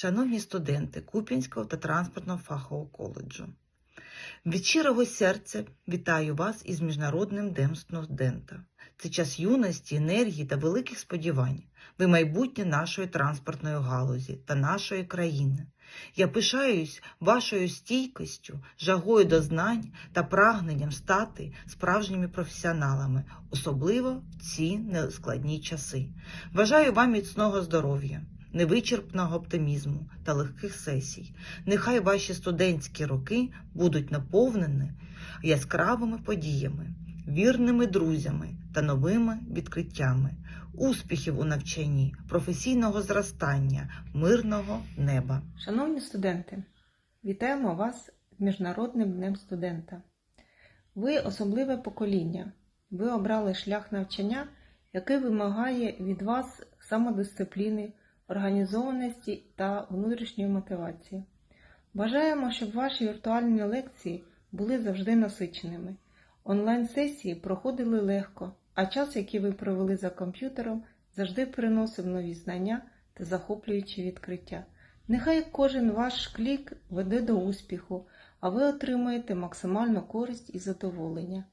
шановні студенти Куп'янського та транспортного фахового коледжу. Від щирого серця вітаю вас із Міжнародним Днем студента. Це час юності, енергії та великих сподівань. Ви майбутнє нашої транспортної галузі та нашої країни. Я пишаюсь вашою стійкістю, жагою до знань та прагненням стати справжніми професіоналами, особливо в ці нескладні часи. Бажаю вам міцного здоров'я, невичерпного оптимізму та легких сесій. Нехай ваші студентські роки будуть наповнені яскравими подіями, вірними друзями та новими відкриттями, успіхів у навчанні, професійного зростання, мирного неба. Шановні студенти, вітаємо вас Міжнародним днем студента. Ви особливе покоління. Ви обрали шлях навчання, який вимагає від вас самодисципліни, організованості та внутрішньої мотивації. Бажаємо, щоб ваші віртуальні лекції були завжди насиченими. Онлайн-сесії проходили легко, а час, який ви провели за комп'ютером, завжди приносив нові знання та захоплюючі відкриття. Нехай кожен ваш клік веде до успіху, а ви отримаєте максимальну користь і задоволення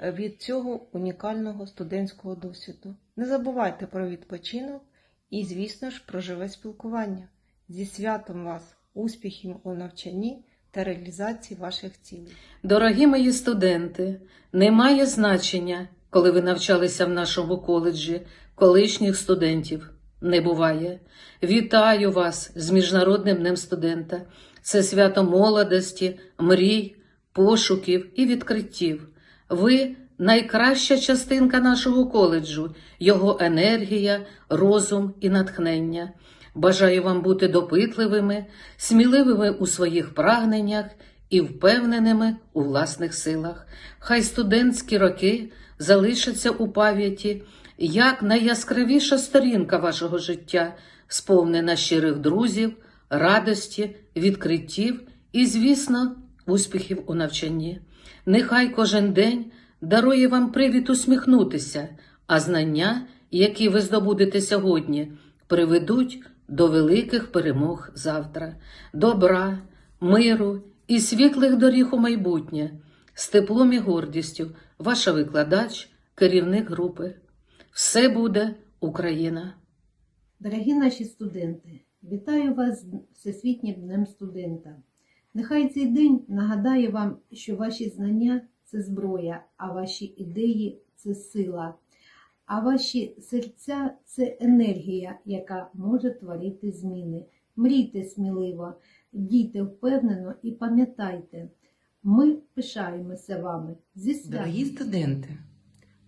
від цього унікального студентського досвіду. Не забувайте про відпочинок і, звісно ж, про живе спілкування. Зі святом вас, успіхів у навчанні та реалізації ваших цілей. Дорогі мої студенти, немає значення, коли ви навчалися в нашому коледжі, колишніх студентів. Не буває. Вітаю вас з Міжнародним днем студента. Це свято молодості, мрій, пошуків і відкриттів. Ви найкраща частинка нашого коледжу, його енергія, розум і натхнення. Бажаю вам бути допитливими, сміливими у своїх прагненнях і впевненими у власних силах. Хай студентські роки залишаться у пам'яті як найяскравіша сторінка вашого життя, сповнена щирих друзів, радості, відкриттів і, звісно, успіхів у навчанні. Нехай кожен день дарує вам привід усміхнутися, а знання, які ви здобудете сьогодні, приведуть до великих перемог завтра, добра, миру і світлих доріг у майбутнє, з теплом і гордістю, ваша викладач, керівник групи. Все буде Україна! Дорогі наші студенти, вітаю вас з Всесвітнім днем студента. Нехай цей день нагадає вам, що ваші знання це зброя, а ваші ідеї це сила, а ваші серця це енергія, яка може творити зміни. Мрійте сміливо, дійте впевнено і пам'ятайте, ми пишаємося вами зі святом. Дорогі студенти,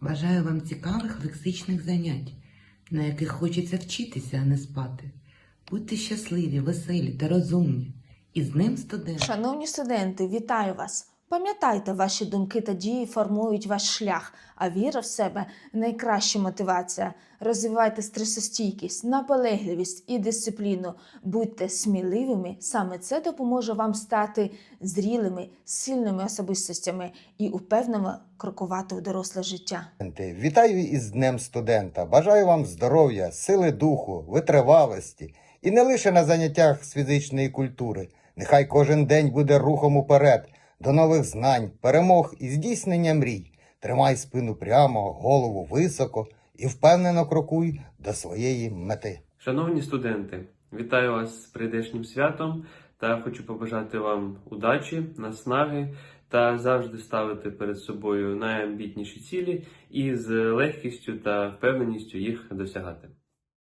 бажаю вам цікавих лексичних занять, на яких хочеться вчитися, а не спати. Будьте щасливі, веселі та розумні. І з ним студента! Шановні студенти, вітаю вас! Пам'ятайте, ваші думки та дії формують ваш шлях, а віра в себе найкраща мотивація. Розвивайте стресостійкість, наполегливість і дисципліну. Будьте сміливими. Саме це допоможе вам стати зрілими, сильними особистостями і упевнено крокувати у доросле життя. Вітаю із Днем студента. Бажаю вам здоров'я, сили духу, витривалості і не лише на заняттях з фізичної культури. Нехай кожен день буде рухом уперед до нових знань, перемог і здійснення мрій. Тримай спину прямо, голову високо і впевнено крокуй до своєї мети. Шановні студенти, вітаю вас з прийдешнім святом та хочу побажати вам удачі, наснаги та завжди ставити перед собою найамбітніші цілі і з легкістю та впевненістю їх досягати.